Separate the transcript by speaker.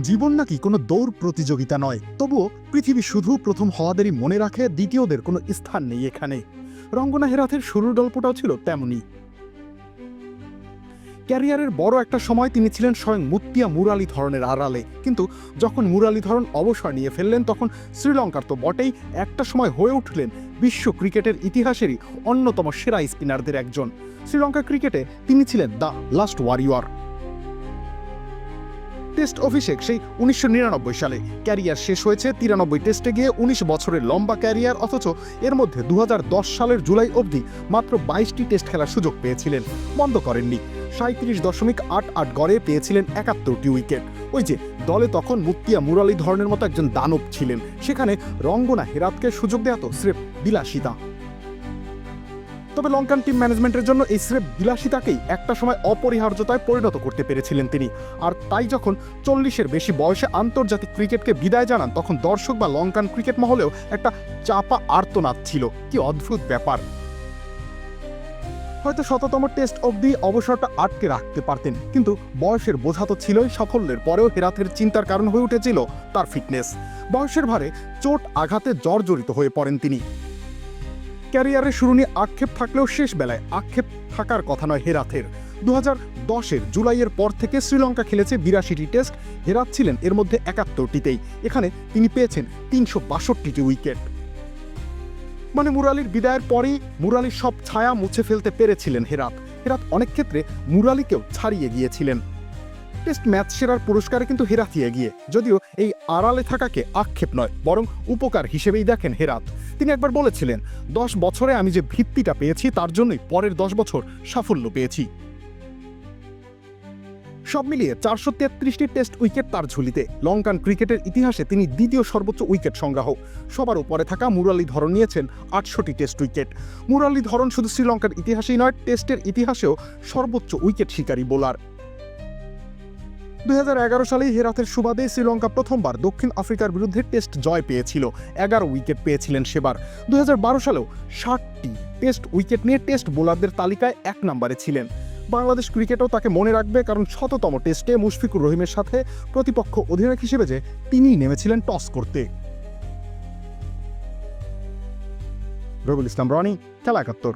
Speaker 1: জীবন নাকি কোনো দৌড় প্রতিযোগিতা নয়, তবুও পৃথিবী শুধু প্রথম হওয়াদেরই মনে রাখে, দ্বিতীয়দের কোনো স্থান নেই এখানে। রঙ্গনা হেরাথের শুরুর গল্পটাও ছিল তেমনই। ক্যারিয়ারের বড় একটা সময় তিনি ছিলেন স্বয়ং মুত্তিয়া মুরালি ধরনের আড়ালে। কিন্তু যখন মুরালি ধরন অবসর নিয়ে ফেললেন, তখন শ্রীলঙ্কার তো বটেই একটা সময় হয়ে উঠলেন বিশ্ব ক্রিকেটের ইতিহাসেরই অন্যতম সেরা স্পিনারদের একজন। শ্রীলঙ্কা ক্রিকেটে তিনি ছিলেন দ্য লাস্ট ওয়ারিয়র। টেস্ট অভিষেক সেই উনিশশো নিরানব্বই সালে। ক্যারিয়ার শেষ হয়েছে তিরানব্বই টেস্টে গিয়ে উনিশ বছরের লম্বা ক্যারিয়ার, অথচ এর মধ্যে দুহাজার দশ সালের জুলাই অবধি মাত্র বাইশটি টেস্ট খেলার সুযোগ পেয়েছিলেন। বন্ধ করেননি। সাঁত্রিশ দশমিক আট আট গড়ে পেয়েছিলেন একাত্তরটি উইকেট। ওই যে দলে তখন মুক্তিয়া মুরালি ধরনের মতো একজন দানব ছিলেন। সেখানে রঙ্গনা হেরাতকে সুযোগ দেয়া তো স্রেফ বিলাসিতা। তবে লঙ্কান টিম ম্যানেজমেন্টের জন্য এই স্রেফ বিলাসিতাকেই একটা সময় অপরিহার্যতায় পরিণত করতে পেরেছিলেন তিনি। আর তাই যখন চল্লিশের বেশি বয়সে আন্তর্জাতিক ক্রিকেটকে বিদায় জানান, তখন দর্শক বা লঙ্কান ক্রিকেট মহলেও একটা চাপা আর্তনাদ ছিল। কি অদ্ভুত ব্যাপার! হয়তো শততম টেস্ট অবধি অবসরটা আটকে রাখতে পারতেন, কিন্তু বয়সের বোঝা তো ছিলই সাফল্যের পরেও হেরাথের চিন্তার কারণ হয়ে উঠেছিল তার ফিটনেস বয়সের ভারে চোট আঘাতে জর্জরিত হয়ে পড়েন তিনি। ক্যারিয়ারের শুরু নিয়ে আক্ষেপ থাকলেও শেষ বেলায় আক্ষেপ থাকার কথা নয় হেরাথের। দু হাজার দশের জুলাইয়ের পর থেকে শ্রীলঙ্কা খেলেছে বিরাশিটি টেস্ট, হেরাত ছিলেন এর মধ্যে একাত্তরটিতেই। এখানে তিনি পেয়েছেন তিনশো বাষট্টিটি উইকেট। মানে মুরালির বিদায়ের পরেই মুরালির সব ছায়া মুছে ফেলতে পেরেছিলেন হেরাত। হেরাত অনেক ক্ষেত্রে মুরালিকেও ছাড়িয়ে গিয়েছিলেন। টেস্ট ম্যাচ সেরার পুরস্কারে কিন্তু হেরাতই এগিয়ে। যদিও এই আড়ালে থাকাকে আক্ষেপ নয়, বরং উপকার হিসেবেই দেখেন হেরাত। তিনি একবার বলেছিলেন, দশ বছরে আমি যে ভিত্তিটা পেয়েছি, তার জন্যই পরের দশ বছর সাফল্য পেয়েছি। সব মিলিয়ে চারশো তেত্রিশটি টেস্ট উইকেট তার ঝুলিতে। লঙ্কান ক্রিকেটের ইতিহাসে তিনি দ্বিতীয় সর্বোচ্চ উইকেট সংগ্রাহক। সবার উপরে থাকা মুরালি ধরন নিয়েছেন আটশোটি টেস্ট উইকেট। মুরালি ধরন শুধু শ্রীলঙ্কার ইতিহাসেই নয়, টেস্টের ইতিহাসেও সর্বোচ্চ উইকেট শিকারী বোলার। দুই সালেই হেরাতের সুবাদে শ্রীলঙ্কা প্রথমবার দক্ষিণ আফ্রিকার বিরুদ্ধে টেস্ট জয় পেয়েছিল। এগারো উইকেট পেয়েছিলেন সেবার। দু হাজার বারো সালেও ষাটটি টেস্ট উইকেট নিয়ে টেস্ট বোলারদের তালিকায় এক নম্বরে ছিলেন। বাংলাদেশ ক্রিকেটও তাকে মনে রাখবে কারণ শততম টেস্টে মুশফিকুর রহিমের সাথে প্রতিপক্ষ অধিনায়ক হিসেবে যে তিনিই নেমেছিলেন টস করতে। রবিউল ইসলাম, রনি, খেলা একাত্তর।